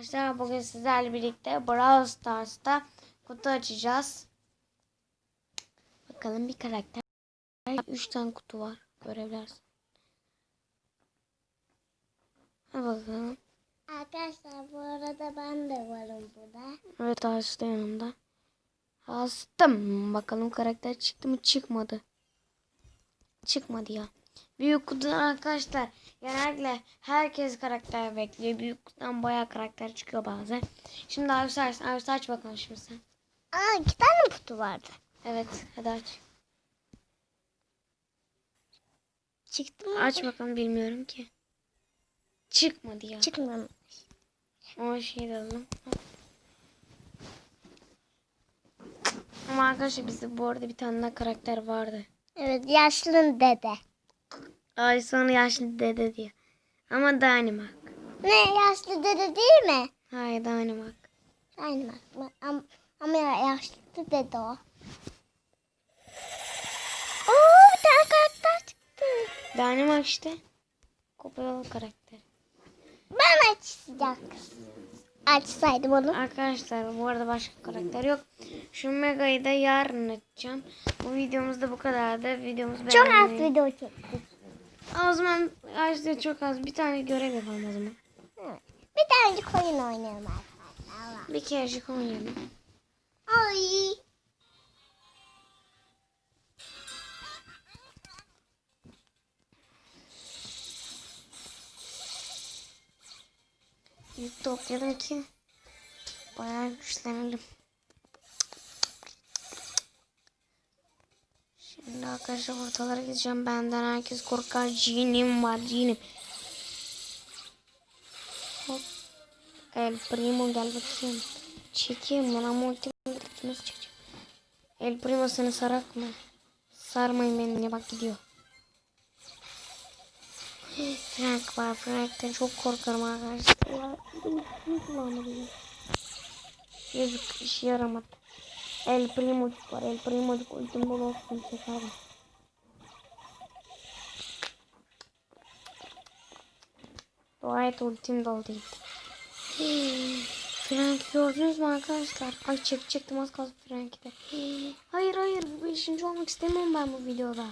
Arkadaşlar bugün sizlerle birlikte Brawl Stars'ta kutu açacağız. Bakalım bir karakter. 3 tane kutu var. Görevler. Hadi bakalım. Arkadaşlar bu arada ben de varım burada. Evet Aslı yanımda. Astım. Bakalım karakter çıktı mı çıkmadı. Çıkmadı ya. Büyük kutudan arkadaşlar genellikle herkes karakter bekliyor. Büyük kutudan bayağı karakter çıkıyor bazen. Şimdi abi saç, abi saç bakalım şimdi sen. Aa iki tane kutu vardı. Evet hadi aç. Çıktı mı? Aç bakalım bilmiyorum ki. Çıkmadı ya. Çıkmadı. O şey de alalım. Ama arkadaşlar bizde bu arada bir tane daha karakter vardı. Evet yaşlı dede. Ay sonra yaşlı dede diyor. Ama Dynamite. Ne yaşlı dede değil mi? Hayır Dynamite. Aynen bak. Ama, ama ya- yaşlı dede o. Oo bir tane karakter çıktı. Dynamite işte. Kopyalı karakter. Ben açacaksın. Açsaydım onu. Arkadaşlar bu arada başka karakter yok. Şu Mega'yı da yarın açacağım. Bu videomuz da bu kadardı. Videomuzu Çok az video çektik. O zaman işte çok az. Bir tane görev yapalım o zaman. Bir tane oyun oynayalım arkadaşlar. Bir kerecik oynayalım. Ay. Yük toplayalım ki bayağı güçlenelim. Şimdi arkadaşlar ortalara gideceğim. Benden herkes korkar. Cinim var cinim. Hop. El Primo gel bakayım. Çekeyim ben ama ultim nasıl çekeceğim? El Primo seni sarak mı? Sarmayın beni bak gidiyor. Frank var. Frank'ten çok korkarım arkadaşlar. Yazık işe yaramadı. El Primocuk var. El Primocuk ultim bol olsun çekerim. Dua et ultim dolduydu. Frank gördünüz mü arkadaşlar? Ay çekecektim az kalsın Frank'i de. Hayır hayır bu beşinci olmak istemiyorum ben bu videoda.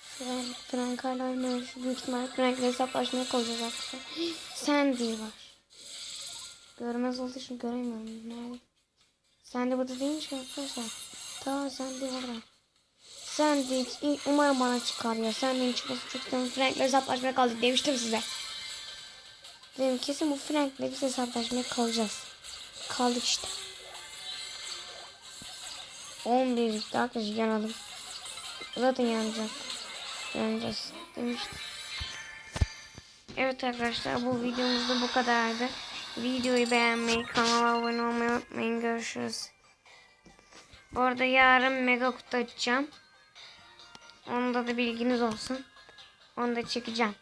Frank, Frank hala oynuyor. Büyük ihtimal Frank'le hesaplaşmaya kalacağız arkadaşlar. Sandy var. Görmez olduğu için göremiyorum. Nerede? Sandy burada değilmiş ki arkadaşlar. Tamam Sandy orada. Sandy umarım bana çıkar ya. Sandy'nin çıkması çok istiyorum. Frank'le hesaplaşmaya kaldık demiştim size. Dedim kesin bu Frank'le biz hesaplaşmaya kalacağız. Kaldık işte. 11 arkadaşlar yanalım. Zaten yanacak. Yanacağız demiştim. Evet arkadaşlar bu videomuz da bu kadardı. Videoyu beğenmeyi, kanala abone olmayı unutmayın. Görüşürüz. Bu arada yarın mega kutu açacağım. Onda da bilginiz olsun. Onu da çekeceğim.